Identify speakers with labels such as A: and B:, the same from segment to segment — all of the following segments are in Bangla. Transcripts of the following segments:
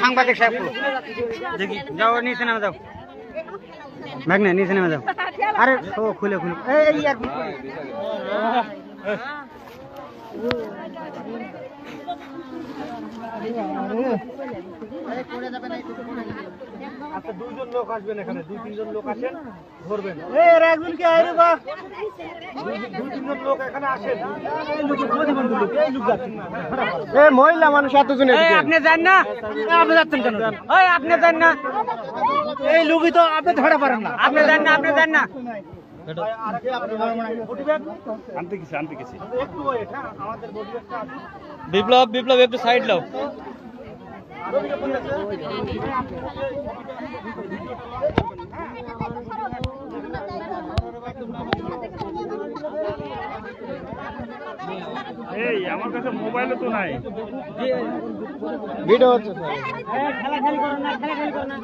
A: সাংবাদিক সাহেব দেখি যাও নিচে নামে যাও ম্যাগ না নিচে নেমে যাও আরে ও খুলে খুলে
B: আচ্ছা দুইজন লোক আসবেন এখানে দুই তিনজন লোক আসেন ধরবেন।
A: একজন কি আইরে বা?
B: দুই তিনজন লোক এখানে আসেন। এই এই
A: এ মহিলা মানুষ এতজন আপনি যান না আপনি যাচ্ছেন কেন? ওই আপনি যান না।
B: এই লোকই তো আপনি ধরে পারেন না।
A: আপনি যান না আপনি যান না।
B: হ্যাঁ।
A: বিপ্লব বিপ্লব একটু সাইড লাও।
B: এই আমার কাছে মোবাইলও তো নাই।
A: ভিডিও হচ্ছে খেলা খেলি করো না খেলা খেলি করো না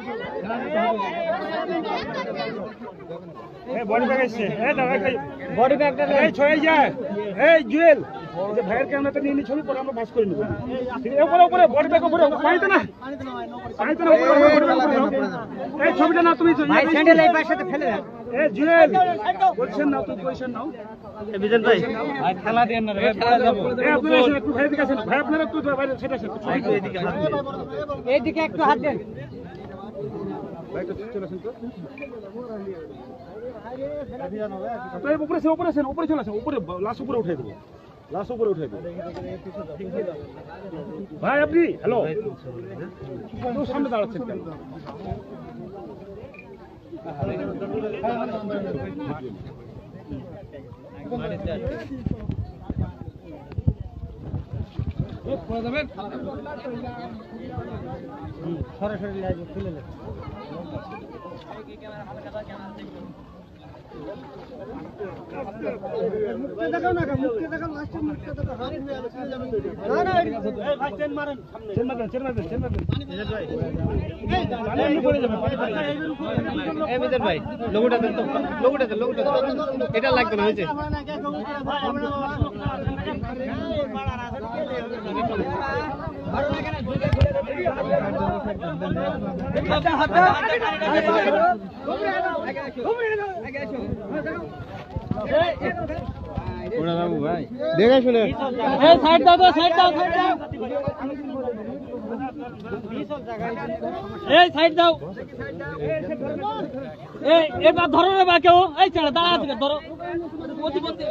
B: এই বডি ব্যাগ এসছে। এই দাও এই
A: বডি ব্যাগটা
B: এই ছয় যায় এই জুয়েল। যে ভাইয়ের ক্যামেরাটা নিয়ে নিয়ে ছবি পরে আমরা বাস করে নেব। উপরে উপরে বডি ব্যাগ উপরে পানিতে না? পানিতে না। এই ছবিটা না তুমি
A: ভাই স্যান্ডেল এই পাশে ফেলে দেন।
B: এই জুয়েল বলছেন না তুই পয়সা নাও
A: বিজন ভাই। ভাই খেলা দেন না রে খেলা যাব
B: এই আপনারা একটু ভাই দিকে আসেন। ভাই আপনারা একটু বাইরে সেটা আসেন।
A: এইদিকে একটু হাত দেন।
B: ভাই একটু চলে আসেন তো। তো উপরে চলে আসেন। উপরে লাশ উপরে উঠে দেবো। লাশ উপরে উঠে দেবো ভাই আপনি হ্যালো তো সামনে দাঁড়াচ্ছেন কেন
A: সরাসরি লাইভ খুলে দেন ভাই লোগোটা দেন তো লোগোটা দেন লোগোটা এটা লাগবে না হয়েছে দেখে শুনে সাইড দাও সাইড দাও সাইড দাও এই সাইড দাও এই এবার ধরো রে বা কেউ এই ছেড়ে দাঁড়া আছে ধরো প্রতিপত্তি